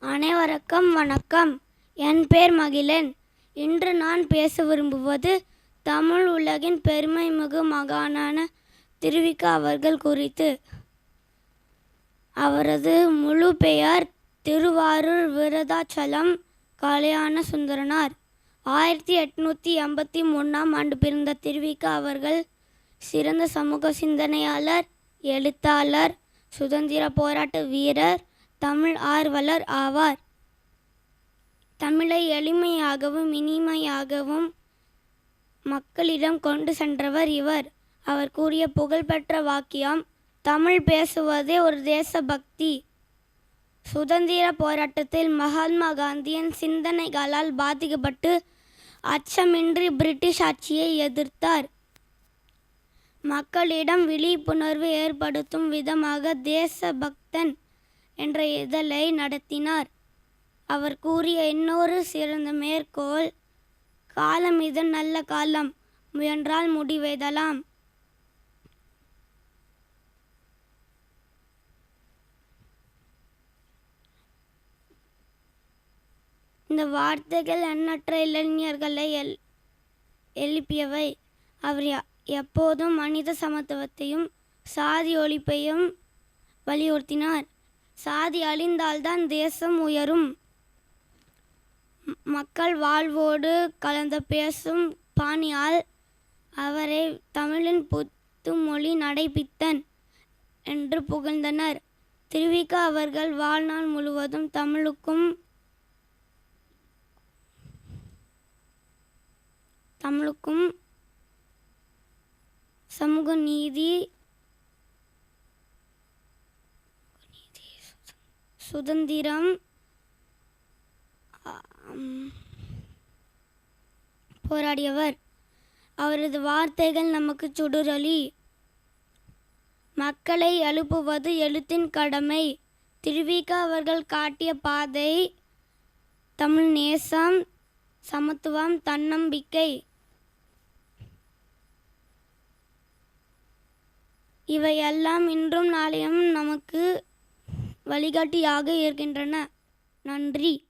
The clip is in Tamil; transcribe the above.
அனைவருக்கும் வணக்கம். என் பேர் மகிழன். இன்று நான் பேச விரும்புவது தமிழ் உலகின் பெருமைமிகு மகானான திருவிக அவர்கள் குறித்து. அவரது முழு பெயர் திருவாரூர் விருதாச்சலம் கல்யாண சுந்தரனார். ஆயிரத்தி எட்நூற்றி எண்பத்தி மூணாம் ஆண்டு பிறந்த திருவிக அவர்கள் சிறந்த சமூக சிந்தனையாளர் எழுத்தாளர் சுதந்திர போராட்ட வீரர் தமிழ் ஆர்வலர் ஆவார். தமிழை எளிமையாகவும் இனிமையாகவும் மக்களிடம் கொண்டு சென்றவர் இவர். அவர் கூறிய புகழ்பெற்ற வாக்கியம் தமிழ் பேசுவதே ஒரு தேசபக்தி. சுதந்திர போராட்டத்தில் மகாத்மா காந்தியின் சிந்தனைகளால் பாதிக்கப்பட்டு அச்சமின்றி பிரிட்டிஷ் ஆட்சியை எதிர்த்தார். மக்களிடம் விழிப்புணர்வு ஏற்படுத்தும் விதமாக தேசபக்தன் என்ற இதழை நடத்தினார். அவர் கூறிய இன்னொரு சிறந்த மேற்கோள் காலம் இது நல்ல காலம் முயன்றால் முடிவெய்தலாம் இந்த வார்த்தைகள் எண்ணற்ற இளைஞர்களை எல் எழுப்பியவை. அவர் எப்போதும் மனித சமத்துவத்தையும் சாதி ஒழிப்பையும் வலியுறுத்தினார். சாதி அழிந்தால்தான் தேசம் உயரும். மக்கள் வாழ்வோடு கலந்த பேசும் பாணியால் அவரை தமிழின் புத்துமொழி நடைபித்தன் என்று புகழ்ந்தனர். திருவிக அவர்கள் வாழ்நாள் முழுவதும் தமிழுக்கும் தமிழுக்கும் சமூக நீதி சுதந்திரம். போராடியவர். அவரது வார்த்தைகள் நமக்கு சுடுரொலி மக்களை எழுப்புவது எழுத்தின் கடமை. திருவிக அவர்கள் காட்டிய பாதை. தமிழ் நேசம் சமத்துவம் தன்னம்பிக்கை. இவையெல்லாம் இன்றும் நாளையும் நமக்கு வழிகாட்டியாக இருக்கின்றன நன்றி.